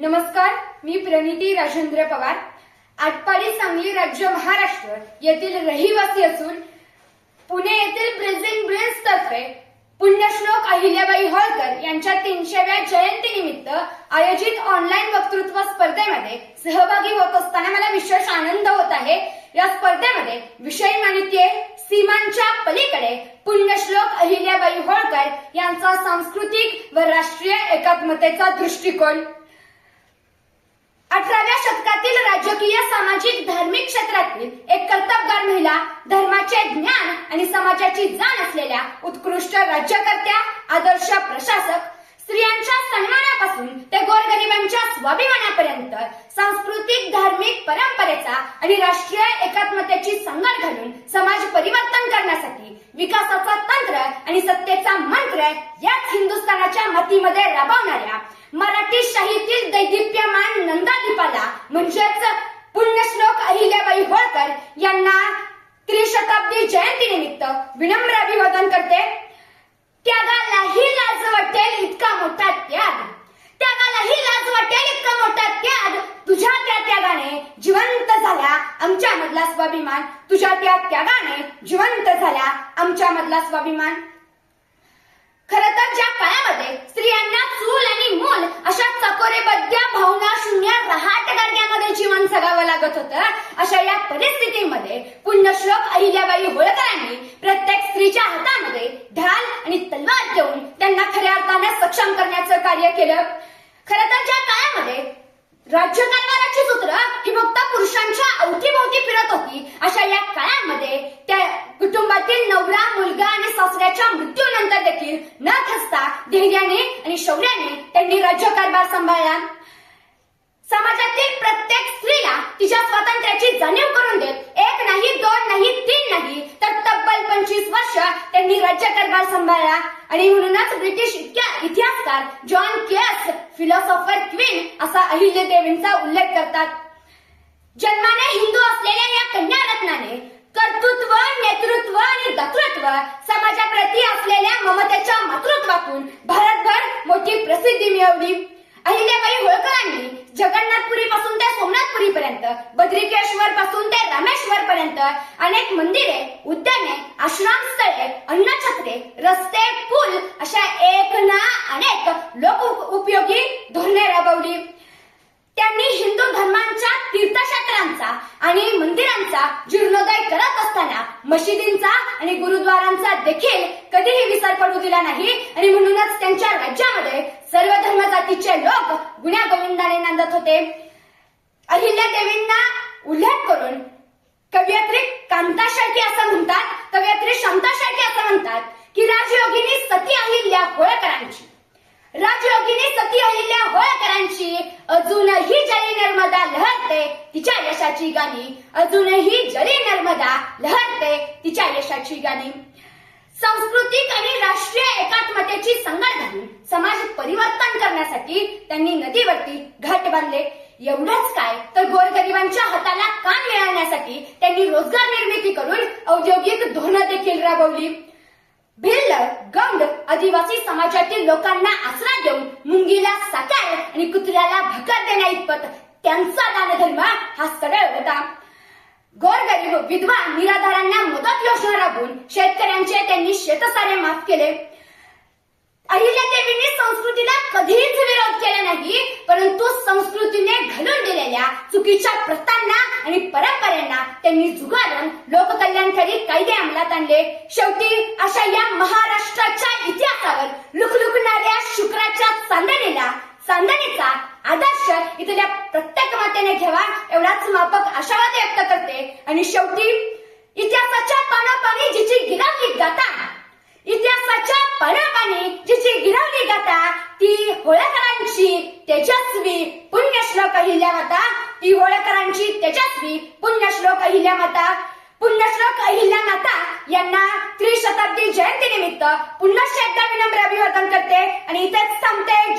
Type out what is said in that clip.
नमस्कार मी प्रणिती राजेंद्र पवार. आटपाडी सांगली राज्य महाराष्ट्र येथील रहिवासी असून पुणे येथील ब्रिझिंग ब्रिन्स तर्फे पुण्यश्लोक अहिल्याबाई होळकर यांच्या तीनशेव्या जयंतीनिमित्त आयोजित ऑनलाईन वक्तृत्व स्पर्धेमध्ये सहभागी होत असताना मला विशेष आनंद होत आहे. या स्पर्धेमध्ये विषय माहिती आहे सीमांच्या पलीकडे पुण्यश्लोक अहिल्याबाई होळकर यांचा सांस्कृतिक व राष्ट्रीय एकात्मतेचा दृष्टिकोन अठराव्या शतकातील राजकीय सामाजिक धार्मिक क्षेत्रातील एक कर्तबगार महिला धर्माचे ज्ञान आणि समाजाची जाण असलेल्या उत्कृष्ट राज्यकर्त्या आदर्श प्रशासक स्त्रियांच्या सन्मानापासून ते गोरगरिबांच्या स्वाभिमानापर्यंत सांस्कृतिक धार्मिक धार्मिक परंपरेचा आणि राष्ट्रीय एकात्मतेची सांगड घालून समाज परिवर्तन करण्यासाठी विकासाचा तंत्र आणि सत्तेचा मंत्र याच हिंदुस्थानाच्या मातीमध्ये राबवणाऱ्या मराठी शाहीतील दैदिप्यमान नंदादीपाला म्हणजेच पुण्यश्लोक अहिल्याबाई होळकर यांना त्रिशताब्दी जयंतीनिमित्त विनम्र अभिवादन करते. त्यागालाही लाज वाटेल इतका मोठा त्याग त्यागालाही लाज वाटेल इतका मोठा त्याग तुझ्या त्या त्यागाने जिवंत झाल्या आमच्या मधला स्वाभिमान. तुझ्या त्या त्यागाने जिवंत झाल्या आमच्या मधला स्वाभिमान. खर तर ज्या काळामध्ये स्त्रियांना चूल आणि मूल अशा चकोरेबद्ध भावना शून्य रहाट गाडग्यामध्ये जीवन जगावं लागत होतं अशा या परिस्थितीमध्ये पुण्यश्लोक अहिल्याबाई होळकरांनी प्रत्येक स्त्रीच्या हातामध्ये ढाल आणि तलवार देऊन त्यांना खऱ्या अर्थाने सक्षम करण्याचं कार्य केलं. खर तर ज्या काळामध्ये राज्यकारभाराची सूत्र ही फक्त पुरुषांच्या अवतीभोवती फिरत होती. अशा या काळामध्ये त्या कुटुंबातील नवरा मुलगा आणि सासऱ्याच्या मृत्यूनंतर देखील न खसता धैर्याने आणि शौर्याने त्यांनी राज्यकारभार सांभाळला समाजातील प्रत्येक स्त्रीला तिच्या स्वातंत्र्याची जाणीव करून देत एक नाही दोन नाही तीन नाही तर तब्बल पंचवीस वर्ष त्यांनी राज्यकारभार सांभाळला आणि म्हणूनच ब्रिटिश इतिहासकार जॉन केअस फिलॉसॉफर क्वीन असा अहिल्य देवींचा उल्लेख करतात. जन्माने हिंदू असलेल्या या कन्या रत्नाने कर्तृत्व नेतृत्व आणि दातृत्व समाजाप्रती असलेल्या ममतेच्या मातृत्वातून भारतभर मोठी प्रसिद्धी मिळवली. अहिल्याबाई जगन्नाथपुरी पासून ते सोमनाथपुरी पर्यंत बद्रिकेश्वर पासून ते रामेश्वर पर्यंत अनेक मंदिरे उद्याने आश्रमस्थळे अन्नछत्रे रस्ते पूल अशा एक ना अनेक लोक उपयोगी धोरणे राबवली. त्यांनी हिंदू धर्मांच्या तीर्थक्षेत्रांचा आणि मंदिरांचा जीर्णोदय करत असताना मशिदींचा आणि गुरुद्वारांचा देखील कधीही विसर पडू दिला नाही आणि म्हणूनच त्यांच्या राज्यामध्ये सर्व धर्म जातीचे लोक गुण्या गोविंदाने नांदत होते. अहिल्या देवींना उल्लेख करून कवयत्री कांता असं म्हणतात कवयत्री शांता असं म्हणतात की राजयोगिनी सती अहिल्या होळकरांची. राजयोगिनी सती अहिल्या होळकरांची अजूनही जली नर्मदा लहरते तिच्या यशाची गाणी अजूनही जली नर्मदा लहरते तिच्या यशाची गाणी. सांस्कृतिक आणि राष्ट्रीय एकात्मतेची संगत घालून समाज परिवर्तन करण्यासाठी त्यांनी नदीवरती घाट बांधले. एवढंच काय? तर गोरगरिबांच्या हाताला काम मिळवण्यासाठी त्यांनी रोजगार निर्मिती करून औद्योगिक धोरणं देखील राबवली. भिल्ल गौंड आदिवासी समाजातील लोकांना आसरा देऊन मुंगीला साकार आणि कुत्र्याला भकर देण्या इतपत त्यांचा दानधर्म हा सरळ होता. गोरगरीब विधवा निराधारांना मदत योजना राबवून शेतकऱ्यांचे त्यांनी शेतसारे माफ केले. अहिल्यादेवींनी संस्कृतीला कधीच विरोध केला नाही परंतु संस्कृतीने घालून दिलेल्या चुकीच्या प्रथांना आणि परंपरांना त्यांनी जुगारून लोककल्याणकारी कायदे अंमलात आणले. शेवटी अशा या महाराष्ट्राच्या इतिहासावर लुकलुकणाऱ्या शुक्राच्या चांदणीला चांदणीचा आदर्श इथल्या प्रत्येक मातेने घ्यावा एवढाच मापक आशावाद व्यक्त करते. आणि शेवटी इतिहासाच्या ती होळकरांची तेजस्वी पुण्यश्लोक अहिल्या माता. ती होळकरांची तेजस्वी पुण्यश्लोक अहिल्या माता. पुण्यश्लोक अहिल्या माता यांना त्रिशताब्दी जयंतीनिमित्त पुन्हा एकदा विनम्र अभिवादन करते. आणि इथेच थांबते.